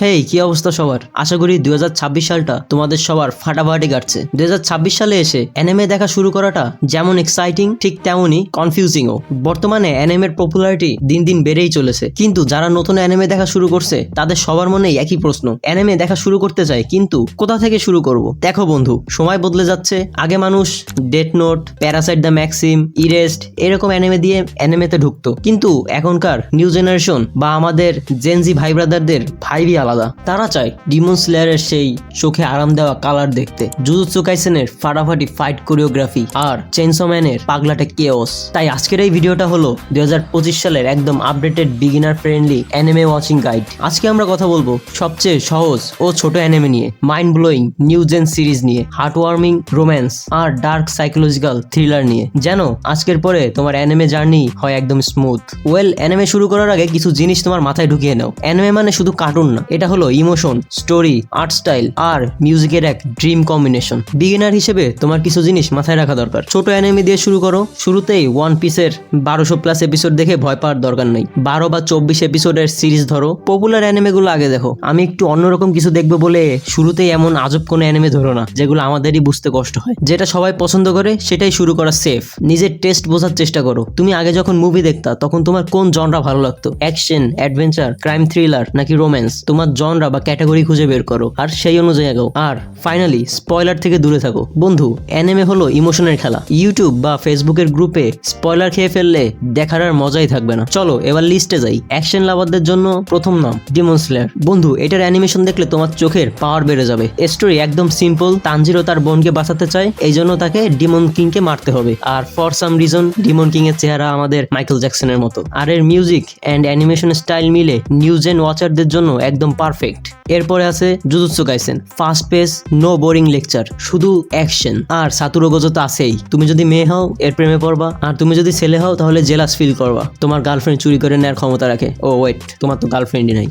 হেই, কি অবস্থা সবার? আশা করি দুই হাজার ছাব্বিশ সালটা তোমাদের সবার ফাটাফাটি কাটছে। দুই হাজার ছাব্বিশ সালে এসে অ্যানিমে দেখা শুরু করাটা যেমন এক্সাইটিং ঠিক তেমনই কনফিউজিংও বর্তমানে অ্যানিমের পপুলারিটি দিন দিন বেড়েই চলেছে। কিন্তু যারা নতুন অ্যানিমে দেখা শুরু করছে, তাদের সবার মনেই একই প্রশ্ন। অ্যানিমে দেখা শুরু করতে চায়, কিন্তু কোথা থেকে শুরু করব? দেখো বন্ধু, সময় বদলে যাচ্ছে। আগে মানুষ death note parasite the maxim erased এরকম অ্যানিমে দিয়ে অ্যানিমেতে ঢুকতো। কিন্তু এখনকার নিউ জেনারেশন বা আমাদের জেনজি ভাই ব্রাদারদের ভাইবই আলাদা। তারা চায় ডিমন স্লেয়ারের সেই চোখে আরাম দেওয়া কালার দেখতে। জুজুৎসু কাইসেনের ফাটাফাটি ফাইট কোরিওগ্রাফি আর চেনসোম্যানের পাগলাটে কেওস তাই আজকের এই ভিডিওটা হলো দুই হাজার পঁচিশ সালের একদম updated beginner friendly anime watching guide আজকে আমরা কথা বলব সবচেয়ে সহজ ও ছোট অ্যানিমে নিয়ে mind blowing new gen series নিয়ে হার্ট ওয়ার্মিং রোম্যান্স আর ডার্ক সাইকোলজিক্যাল থ্রিলার নিয়ে, যেন আজকের পরে তোমার অ্যানিমে জার্নি হয় একদম স্মুথ ওয়েল অ্যানিমে শুরু করার আগে কিছু জিনিস তোমার মাথায় ঢুকিয়ে নাও। অ্যানিমে মানে শুধু কার্টুন না এটা হলো ইমোশন, স্টোরি, আর্ট স্টাইল আর মিউজিকের এক ড্রিম কম্বিনেশন। বিগিনার হিসেবে তোমার কিছু জিনিস মাথায় রাখা দরকার। ছোট অ্যানিমে দিয়ে শুরু করো। শুরুতেই ওয়ান পিসের বারোশো প্লাস এপিসোড দেখে ভয় পাওয়ার দরকার নেই। বারো বা চব্বিশ এপিসোডের সিরিজ ধরো। পপুলার অ্যানিমেগুলো আগে দেখো। আমি একটু অন্যরকম কিছু দেখব বলে শুরুতেই এমন আজব কোনো অ্যানিমে ধরো না, যেগুলো আমাদেরই বুঝতে কষ্ট হয়। যেটা সবাই পছন্দ করে, সেটাই শুরু করা সেফ নিজের টেস্ট বোঝার চেষ্টা করো। তুমি আগে যখন মুভি দেখতা, তখন তোমার কোন জনরা ভালো লাগতো? অ্যাকশন অ্যাডভেঞ্চার ক্রাইম থ্রিলার নাকি রোম্যান্স তোমার জনরা বা ক্যাটাগরি খুঁজে বের করো, আর সেই অনুযায়ী আগাও। আর ফাইনালি স্পয়লার থেকে দূরে থাকো। বন্ধু অ্যানিমে হলো ইমোশনের খেলা। ইউটিউব বা ফেসবুকের গ্রুপে স্পয়লার খেয়ে ফেললে দেখার আর মজাই থাকবে না। চলো, এবার লিস্টে যাই। অ্যাকশন লাভারদের জন্য প্রথম নাম ডিমন স্লেয়ার বন্ধু, এটার অ্যানিমেশন দেখলে তোমার চোখের পাওয়ার বেড়ে যাবে। স্টোরি একদম সিম্পল তানজিরো তার বোনকে বাঁচাতে চায় এই জন্য তাকে ডিমন কিংকে মারতে হবে। আর for some reason demon king এর চেহারা আমাদের মাইকেল জ্যাকসনের মতো। আর এর মিউজিক অ্যান্ড অ্যানিমেশন স্টাইল মিলে নিউজ এন্ড ওয়াচারদের জন্য একদম পারফেক্ট এরপরে আছে Jujutsu Kaisen fast pace no boring lecture শুধু অ্যাকশন আর সাতুরো গোজো তো আছেই। তুমি যদি মেয়ে হও, এর প্রেমে পড়বা। আর তুমি যদি ছেলে হও, তাহলে জেলাস ফিল করবা। তোমার গার্লফ্রেন্ড চুরি করে নেওয়ার ক্ষমতা রাখে। ও ওয়েট তোমার তো গার্লফ্রেন্ডই নাই।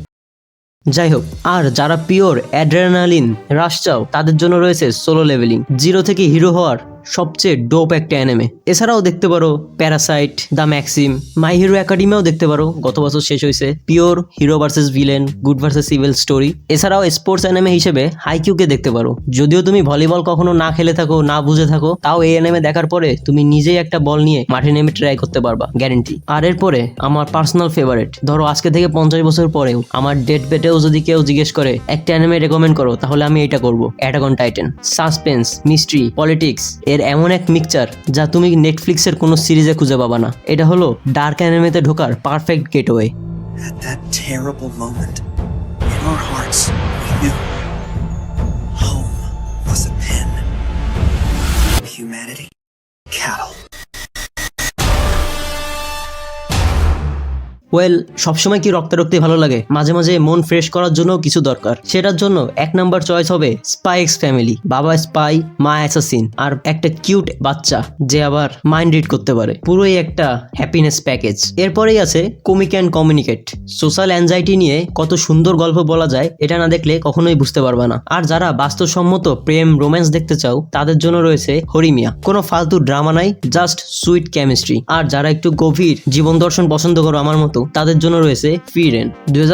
যাই হোক, আর যারা পিওর অ্যাড্রেনালিন রাশ চাও, তাদের জন্য রয়েছে সোলো লেভেলিং জিরো থেকে হিরো হওয়ার সবচেয়ে ডোপ একটা অ্যানেমে এছাড়াও দেখতে পারো parasite the maxim my hero একাডেমিও দেখতে পারো। গত বছর শেষ হয়েছে pure hero versus villain good versus evil story এছাড়াও স্পোর্টস অ্যানেমে হিসেবে হাইকিউকে দেখতে পারো। যদিও তুমি ভলিবল কখনো না খেলে থাকো, না বুঝে থাকো, তাও এই অ্যানেমে দেখার পরে তুমি নিজেই একটা বল নিয়ে মাঠে নেমে ট্রাই করতে পারবা গ্যারেন্টি আর এরপরে আমার পার্সোনাল ফেভারিট ধরো আজকে থেকে পঞ্চাশ বছর পরেও আমার ডেট বেটেও যদি কেউ জিজ্ঞেস করে, একটা অ্যানিমে রেকমেন্ড করো, তাহলে আমি এটা করব। Attack on titan suspense mystery politics এর এমন এক মিক্সচার যা তুমি নেটফ্লিক্সের কোনো সিরিজে খুঁজে পাবা না। এটা হলো ডার্ক অ্যানিমেতে ঢোকার পারফেক্ট গেটওয়ে ওয়েল সবসময় কি রক্তারক্তি ভালো লাগে? মাঝে মাঝে মন ফ্রেশ করার জন্য কিছু দরকার। সেটার জন্য এক নাম্বার চয়েস হবে স্পাই এক্স ফ্যামিলি বাবা স্পাই মা অ্যাসাসিন আর একটা কিউট বাচ্চা যে আবার মাইন্ড রিড করতে পারে। পুরোই একটা হ্যাপিনেস প্যাকেজ এরপরেই আছে comic and communicate social anxiety নিয়ে কত সুন্দর গল্প বলা যায়, এটা না দেখলে কখনোই বুঝতে পারবে না। আর যারা বাস্তবসম্মত প্রেম রোম্যান্স দেখতে চাও, তাদের জন্য রয়েছে হরিমিয়া কোনো ফালতু ড্রামা নাই জাস্ট সুইট কেমিস্ট্রি আর যারা একটু গভীর জীবন দর্শন পছন্দ করো আমার মতো তাদের জন্য রয়েছে ফিরেন দুই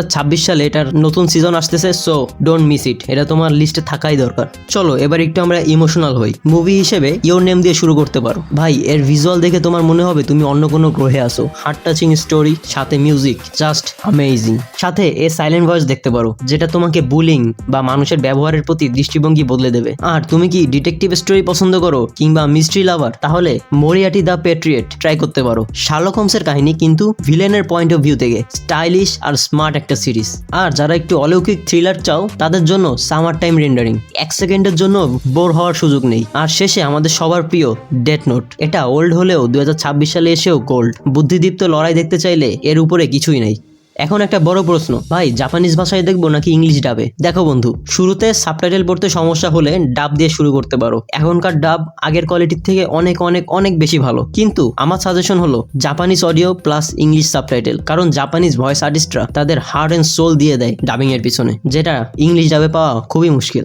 সালে এটার নতুন সিজন আসতেছে সো ডোন্ট মিস ইট এটা তোমার লিস্টে থাকাই দরকার। চলো, এবার একটু আমরা ইমোশনাল হই। মুভি হিসেবে ইওর নেম দিয়ে শুরু করতে পারো। ভাই, এর ভিজুয়াল দেখে তোমার মনে হবে তুমি অন্য কোনো গ্রহে আসো হার্ট টাচিং স্টোরি সাথে মিউজিক জাস্ট অ্যামেজিং সাথে এ সাইলেন্ট ভয়েস দেখতে পারো, যেটা তোমাকে বুলিং বা মানুষের ব্যবহারের প্রতি দৃষ্টিভঙ্গি বদলে দেবে। আর তুমি কি ডিটেকটিভ স্টোরি পছন্দ করো, কিংবা মিস্ট্রি লাভার তাহলে মরিয়াটি দ্য পেট্রিয়েট ট্রাই করতে পারো। শার্লক হোমসের কাহিনী কিন্তু ভিলেনের পয়েন্ট অফ ভিউ থেকে। স্টাইলিশ আর স্মার্ট একটা সিরিজ আর যারা একটু অলৌকিক থ্রিলার চাও, তাদের জন্য সামার টাইম রেন্ডারিং এক সেকেন্ডের জন্য বোর হওয়ার সুযোগ নেই। আর শেষে আমাদের সবার প্রিয় ডেট নোট এটা ওল্ড হলেও দুই হাজার ছাব্বিশ সালে এসেও গোল্ড বুদ্ধিদীপ্ত লড়াই দেখতে চাইলে এর উপরে কিছুই নেই। এখন একটা বড় প্রশ্ন ভাই জাপানিজ ভাষায় দেখব নাকি ইংলিশ ডাবে? দেখো বন্ধু শুরুতে সাবটাইটেল পড়তে সমস্যা হলে ডাব দিয়ে শুরু করতে পারো। এখনকার ডাব আগের কোয়ালিটির থেকে অনেক অনেক অনেক বেশি ভালো। কিন্তু আমার সাজেশন হলো Japanese audio plus English subtitle কারণ জাপানিজ ভয়েস আর্টিস্টরা তাদের হার্ট অ্যান্ড সোল দিয়ে দেয় ডাবিং এর পিছনে যেটা ইংলিশ ডাবে পাওয়া খুবই মুশকিল।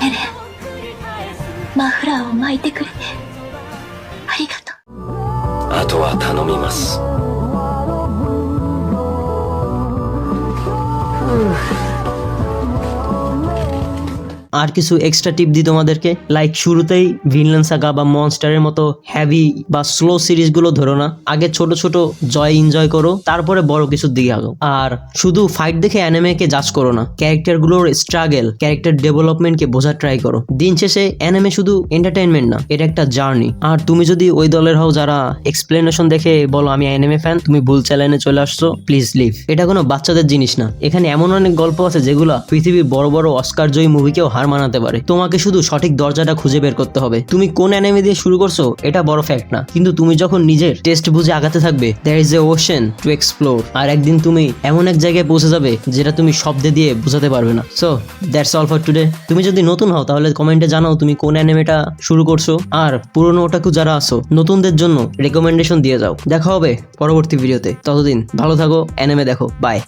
マフラーを巻いてくれてありりがとうあとは頼みます。আর কিছু এক্সট্রা টিপ দিই তোমাদেরকে। লাইক শুরুতেই ভিনল্যান্ড সাগা বা মনস্টারের মতো হ্যাভি বা স্লো সিরিজগুলো ধরো না। আগে ছোট ছোট জয় এনজয় করো, তারপরে বড় কিছুর দিকে আগো আর শুধু ফাইট দেখে অ্যানিমেকে জাজ করো না। ক্যারেক্টারগুলোর স্ট্রাগল ক্যারেক্টার ডেভেলপমেন্টকে বোঝার ট্রাই করো। দিন শেষে অ্যানিমে শুধু এন্টারটেইনমেন্ট না, এটা একটা জার্নি আর তুমি যদি ওই দলের হও যারা এক্সপ্লেনেশন দেখে বলো, আমি অ্যানিমে ফ্যান তুমি ভুল চ্যানেলে চলে আসছো প্লিজ লিভ এটা কোনো বাচ্চাদের জিনিস না। এখানে এমন অনেক গল্প আছে যেগুলো পৃথিবীর বড় বড় অস্কার জয়ী মুভিকেও হার মানাতে পারে। তোমাকে শুধু সঠিক দরজাটা খুঁজে বের করতে হবে। তুমি কোন অ্যানিমে দিয়ে শুরু করছ, এটা বড় ফ্যাক্ট না। কিন্তু তুমি যখন নিজের টেস্ট বুঝে আগাতে থাকবে there is a ocean to explore আর একদিন তুমি এমন এক জায়গায় পৌঁছে যাবে, যেটা তুমি শব্দে দিয়ে বোঝাতে পারবে না। So that's all for today তুমি যদি নতুন হও, তাহলে কমেন্টে জানাও তুমি কোন অ্যানিমেটা শুরু করছ। আর পুরনো ওটাকু যারা আছো, নতুনদের জন্য রেকমেন্ডেশন দিয়ে যাও। দেখা হবে পরবর্তী ভিডিওতে ততদিন ভালো থাকো অ্যানিমে দেখো। বাই